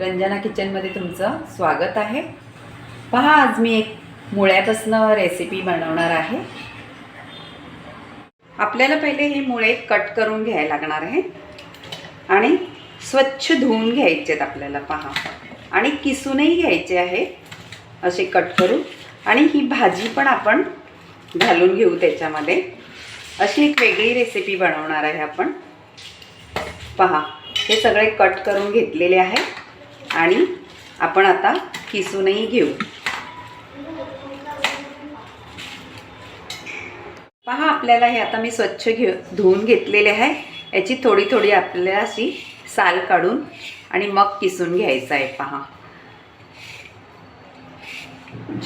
रंजना किचनमध्ये तुमचं स्वागत आहे. पहा आज मी एक मुळ्यापासनं रेसिपी बनवणार आहे. आपल्याला पहिले हे मुळे कट करून घ्यायला लागणार आहे. आणि स्वच्छ धुवून घ्यायचे आहेत आपल्याला पहा. आणि किसूनही घ्यायचे आहे असे कट करून. आणि ही भाजी पण आपण घालून घेऊ त्याच्यामध्ये. अशी एक वेगळी रेसिपी बनवणार आहे आपण. पहा हे सगळे कट करून घेतलेले आहे. आणि आपण आता किसूनही घेऊ. पहा आपल्याला हे आता मी स्वच्छ घेऊ धुवून घेतलेले आहे. याची थोडी थोडी आपल्याला अशी साल काढून आणि मग किसून घ्यायचं आहे पहा.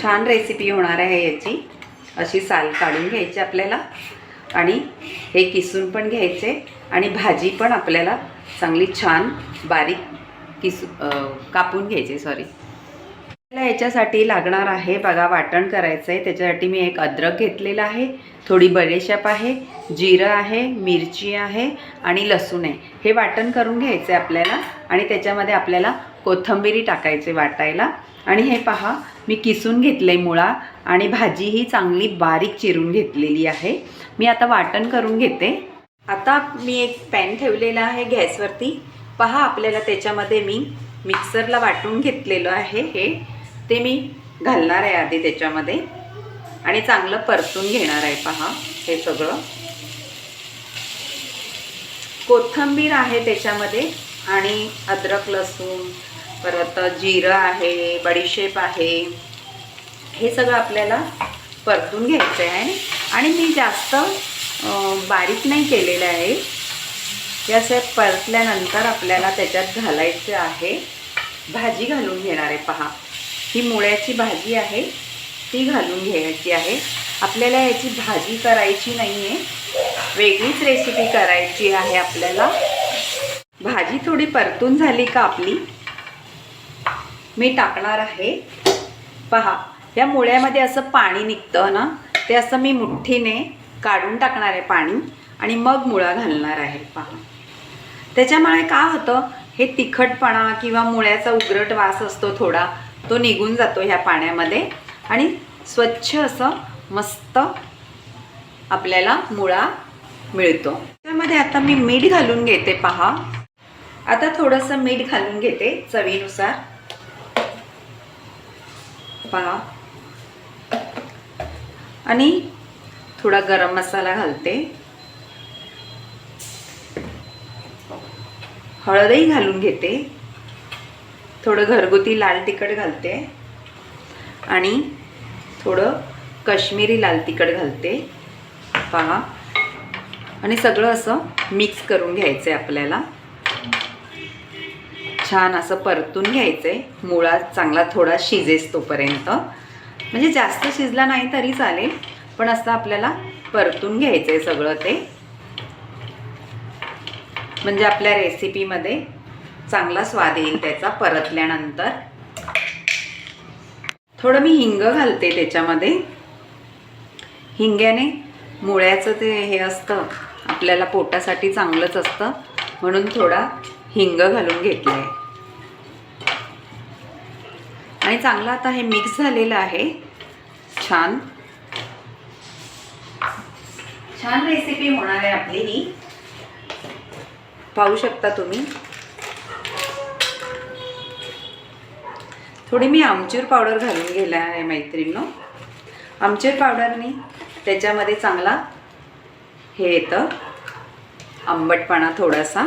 छान रेसिपी होणार आहे याची. अशी साल काढून घ्यायची आपल्याला. आणि हे किसून पण घ्यायचे. आणि भाजी पण आपल्याला चांगली छान बारीक किसू कापून घ्यायचे सॉरी आपल्याला याच्यासाठी लागणार आहे बघा वाटण करायचं आहे त्याच्यासाठी मी एक अद्रक घेतलेला आहे थोडी बडेशाप आहे जिरं आहे मिरची आहे आणि लसूण आहे. हे वाटण करून घ्यायचं आहे आपल्याला आणि त्याच्यामध्ये आपल्याला कोथंबिरी टाकायचे वाटायला. आणि हे पहा मी किसून घेतलं आहे मुळा आणि भाजी ही चांगली बारीक चिरून घेतलेली आहे. मी आता वाटण करून घेते. आता मी एक पॅन ठेवलेला आहे गॅसवरती. पहा आपल्याला त्याच्यामध्ये मी मिक्सरला वाटून घेतलेलं आहे हे. ते मी घालणार आहे आधी त्याच्यामध्ये. आणि चांगलं परतून घेणार आहे पहा हे सगळं. कोथंबीर आहे त्याच्यामध्ये आणि अद्रक लसूण परत जिरं आहे बडीशेप आहे. हे सगळं आपल्याला परतून घ्यायचं आहे. आणि मी जास्त बारीक नाही केलेलं आहे. हे असे परतल्यानंतर आपल्याला त्याच्यात घालायचं आहे. भाजी घालून घेणार आहे पहा. ही मुळ्याची भाजी आहे ती घालून घ्यायची आहे. आपल्याला याची भाजी करायची नाही आहे वेगळीच रेसिपी करायची आहे आपल्याला. भाजी थोडी परतून झाली का आपली? मी टाकणार आहे. पहा या मुळ्यामध्ये असं पाणी निघतं ना ते असं मी मुठ्ठीने काढून टाकणार आहे पाणी आणि मग मुळा घालणार आहे पहा. त्याच्यामुळे काय होतं हे तिखटपणा किंवा मुळ्याचा उग्रट वास असतो थोडा तो निघून जातो ह्या पाण्यामध्ये. आणि स्वच्छ असं मस्त आपल्याला मुळा मिळतो. त्यामध्ये आता मी मीठ घालून घेते पहा. आता थोडंसं मीठ घालून घेते चवीनुसार. पहा. आणि थोडा गरम मसाला घालते. हळदही घालून घेते. थोडं घरगुती लाल तिखट घालते. आणि थोडं कश्मीरी लाल तिखट घालते. पहा. आणि सगळं असं मिक्स करून घ्यायचं आहे आपल्याला. छान असं परतून घ्यायचं आहे मुळा चांगला थोडा शिजेस तोपर्यंत. म्हणजे जास्त शिजला नाही तरी चालेल पण असं आपल्याला परतून घ्यायचं आहे सगळं ते. म्हणजे आपल्या रेसिपीमध्ये चांगला स्वाद येईल त्याचा परतल्यानंतर. थोडं मी हिंग घालते त्याच्यामध्ये. हिंग्याने मुळ्याचं ते हे असतं आपल्याला पोटासाठी चांगलंच असतं म्हणून थोडा हिंग घालून घेतलं आहे आणि चांगलं आता हे मिक्स झालेलं आहे. छान. छान रेसिपी होणार आहे आपली ही. पाहू शकता तुम्ही. थोडी मी आमचूर पावडर घालून गेला आहे मैत्रिणीनो. आमचूर पावडरनी त्याच्यामध्ये चांगला हे येतं. आंबटपणा थोडासा.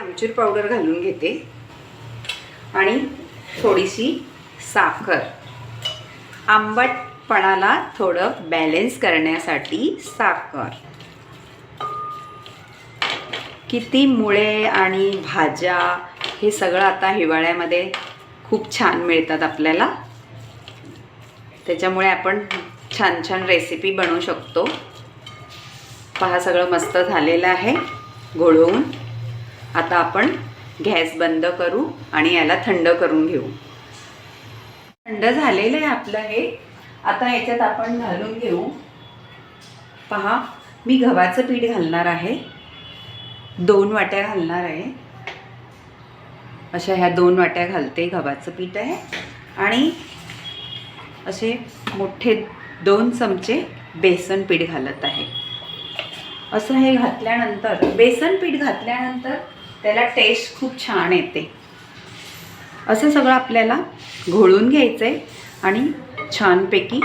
आमचूर पावडर घालून घेते. आणि थोडीशी साखर. पणाला थोडं बॅलेन्स करण्यासाठी साखर. किती मुळे आणि भाज्या हे सगळं आता हिवाळ्यामध्ये खूप छान मिळतात आपल्याला. त्याच्यामुळे आपण छान छान रेसिपी बनवू शकतो. पहा सगळं मस्त झालेलं आहे घोळवून. आता आपण गॅस बंद करू आणि याला थंड करून घेऊ. थंड झालेलं आहे आपलं हे. आता याच्यात आपण घालून घेऊ. पहा मी गव्हाचं पीठ घालणार आहे. दोन वाट्या घालणार आहे. अशा ह्या दोन वाट्या घालते गव्हाचं पीठ आहे. आणि असे मोठे दोन चमचे बेसन पीठ घालत आहे. असं हे घातल्यानंतर बेसन पीठ घातल्यानंतर त्याला टेस्ट खूप छान येते. असं सगळं आपल्याला घोळून घ्यायचं आहे आणि छानपैकी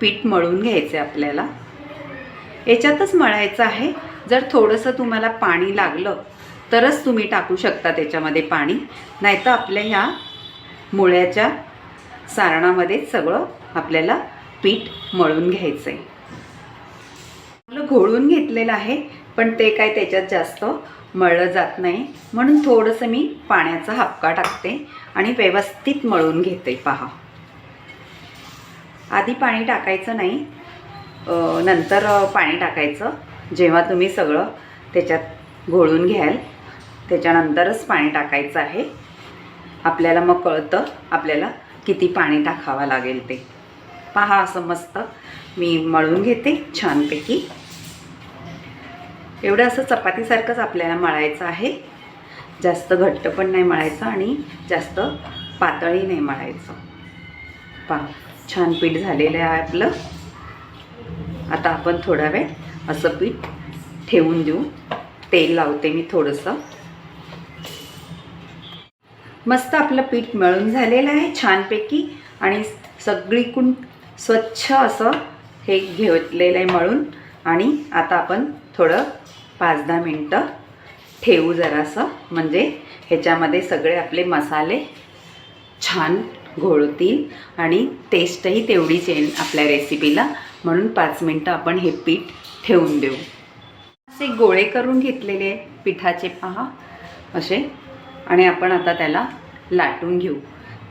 पीठ मळून घ्यायचं आहे आपल्याला. याच्यातच मळायचं आहे. जर थोडंसं तुम्हाला पाणी लागलं तरच तुम्ही टाकू शकता त्याच्यामध्ये पाणी. नाहीतर आपल्या ह्या मुळ्याच्या सारणामध्ये सगळं आपल्याला पीठ मळून घ्यायचं आहे आपलं घोळून घेतलेलं आहे पण ते काय त्याच्यात जास्त मळलं जात नाही. म्हणून थोडंसं मी पाण्याचा हापका टाकते आणि व्यवस्थित मळून घेते. पहा. आधी पाणी टाकायचं नाही नंतर पाणी टाकायचं. जेव्हा तुम्ही सगळं त्याच्यात घोळून घ्याल त्याच्यानंतरच पाणी टाकायचं आहे. आपल्याला मग कळतं आपल्याला किती पाणी टाकावं लागेल ते. पहा असं मस्त. मी मळून घेते छानपैकी. एवढं असं चपातीसारखंच आपल्याला मळायचं आहे. जास्त घट्ट पण नाही मळायचं आणि जास्त पातळी नाही मळायचं. पहा. छान पीठ झालेलं आहे आपलं. आता आपण थोडा वेळ असं पीठ ठेवून देऊ. तेल लावते मी थोडंसं. मस्त आपलं पीठ मळून झालेलं आहे छानपैकी. आणि सगळीकडून स्वच्छ असं हे घेतलेलं आहे मळून. आणि आता आपण थोडं पाच दहा मिनटं ठेवू जरासं. म्हणजे ह्याच्यामध्ये सगळे आपले मसाले छान घोळतील आणि टेस्टही तेवढीच येईल आपल्या रेसिपीला म्हणून पाच मिनटं आपण हे पीठ ठेवून देऊ. असे गोळे करून घेतलेले पिठाचे पहा असे. आणि आपण आता त्याला लाटून घेऊ.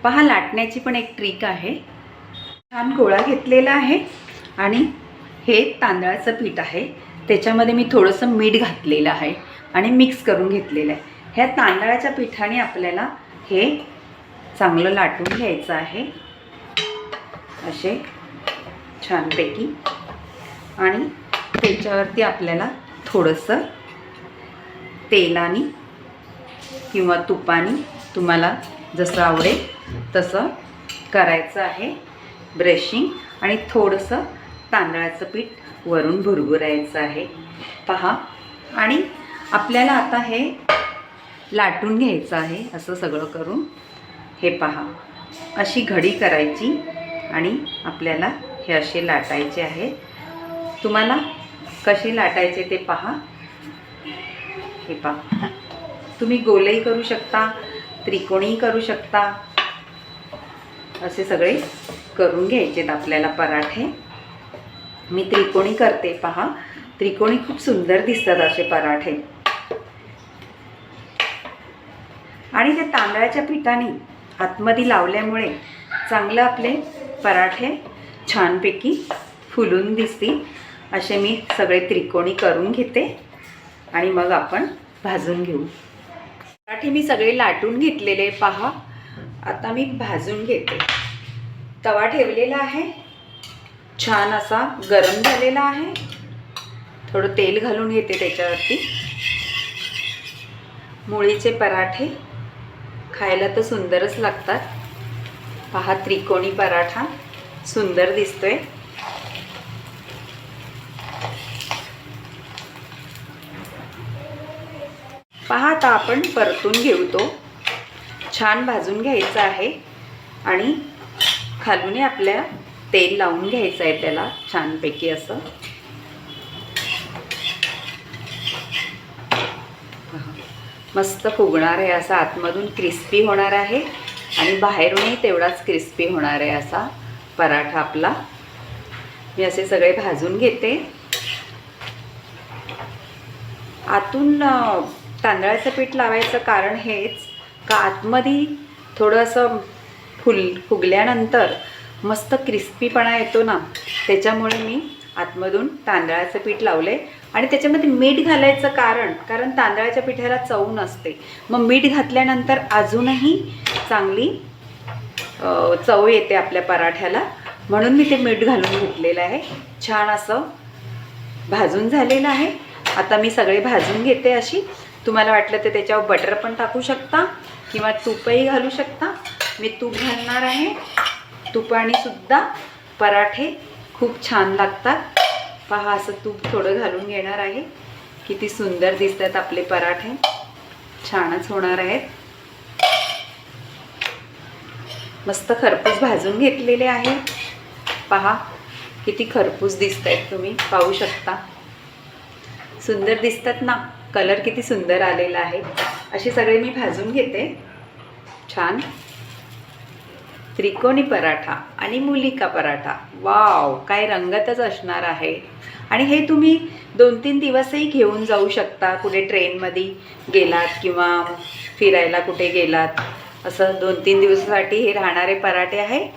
पहा लाटण्याची पण एक ट्रिक आहे. छान गोळा घेतलेला आहे. आणि हे तांदळाचं पीठ आहे. त्याच्यामध्ये मी थोडंसं मीठ घातलेलं आहे आणि मिक्स करून घेतलेलं आहे. ह्या तांदळाच्या पिठाने आपल्याला हे चांगलं लाटून घ्यायचं आहे. असे छानपैकी. आणि त्याच्यावरती आपल्याला थोडंसं तेलाने किंवा तुपाने तुम्हाला जसं आवडेल तसं करायचं आहे. ब्रशिंग आणि थोडंसं तांदळाचं पीठ वरून भुरभुरायचं आहे. पहा. आणि आपल्याला आता हे लाटून घ्यायचं आहे असं सगळं करून. हे पहा. अशी घडी करायची आणि आपल्याला हे असे लाटायचे आहे. तुम्हाला कसे लाटायचे ते पहा. हे पहा. तुम्ही गोलही करू शकता त्रिकोणी करू शकता. असे सगळे करून घ्यायचेत आपल्याला पराठे. मी त्रिकोणी करते पहा. त्रिकोणी खूप सुंदर दिसतात असे पराठे. आणि ते तांदळाच्या पिठाने आतमध्ये लावल्यामुळे चांगलं आपले पराठे छानपैकी फुलून दिसतील. असे मी सगळे त्रिकोणी करून घेते आणि मग आपण भाजून घेऊ. पराठे मी सगळे लाटून घेतलेले पहा. आता मी भाजून घेते. तवा ठेवलेला आहे. छान असा गरम झालेला आहे. थोडं तेल घालून घेते त्याच्यावरती. मुळीचे पराठे खायला तर सुंदरच लागतात. पहा त्रिकोणी पराठा. सुंदर दिसतोय. पहा आता आपण परतून घेऊ तो. छान भाजून घ्यायचा आहे. आणि खालूनही आपल्या तेल लावून घ्यायचं आहे त्याला छानपैकी असं. पहा. मस्त फुगणार आहे असा आतमधून क्रिस्पी होणार आहे. आणि बाहेरूनही तेवढाच क्रिस्पी होणार आहे असा पराठा आपला. मी असे सगळे भाजून घेते. आतून तांदळाचं पीठ लावायचं कारण हेच का आतमध्ये थोडं असं फुल फुगल्यानंतर मस्त क्रिस्पीपणा येतो ना. त्याच्यामुळे मी आतमधून तांदळाचं पीठ लावले आणि त्याच्यामध्ये मीठ घालायचं कारण कारण तांदळाच्या पिठाला चव नसते. मग मीठ घातल्यानंतर अजूनही चांगली चव येते आपल्या पराठ्याला. म्हणून मी ते मीठ घालून घेतलेलं आहे. छान असं भाजून झालेलं आहे. आता मी सगळे भाजून घेते अशी. तुम्हाला वाटलं तर त्याच्यावर बटर पण टाकू शकता किंवा तूपही घालू शकता. मी तूप घालणार आहे. तुपाने सुद्धा पराठे खूप छान लागतात. पहा असं तूप थोडं घालून घेणार आहे. किती सुंदर दिसतात आपले पराठे. छानच होणार आहेत. मस्त खरपूस भाजून घेतलेले आहे. पहा किती खरपूस दिसत आहेत तुम्ही. पाहू शकता. सुंदर दिसतात ना. कलर किती सुंदर आलेला आहे. असे सगळे मी भाजून घेते. छान. त्रिकोणी पराठा आणि मुलिका पराठा. वाव काय रंगतच असणार आहे. आणि हे तुम्ही दोन तीन दिवसही घेऊन जाऊ शकता कुठे ट्रेनमध्ये गेलात किंवा फिरायला कुठे गेलात. असं दोन तीन दिवसासाठी हे राहणारे पराठे आहे.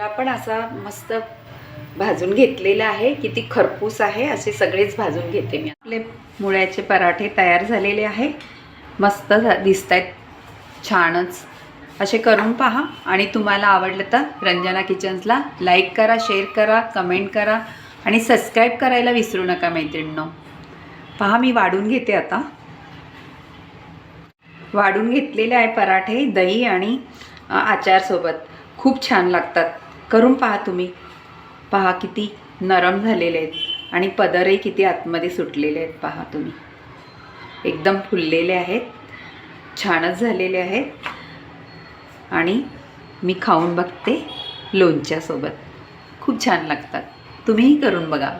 आपण असा मस्त भाजून घेतलेला आहे. किती खरपूस आहे असे सगळेच भाजून घेते मी. आपले मुळ्याचे पराठे तयार झालेले आहे. मस्त दिसत आहेत छानच. असे करून पहा. आणि तुम्हाला आवडलं तर रंजना किचन्सला लाईक करा शेअर करा कमेंट करा आणि सबस्क्राईब करायला विसरू नका मैत्रिणींनो. पहा मी वाढून घेते आता. वाढून घेतलेले आहे पराठे दही आणि आचारसोबत. खूप छान लागतात. करून पहा तुम्ही. पहा किती नरम झालेले आहेत. आणि पदरही किती आतमध्ये सुटलेले आहेत. पहा तुम्ही. एकदम फुललेले आहेत. छानच झालेले आहेत. आणि मी खाऊन बघते लोणच्यासोबत. खूप छान लागतात. तुम्हीही करून बघा.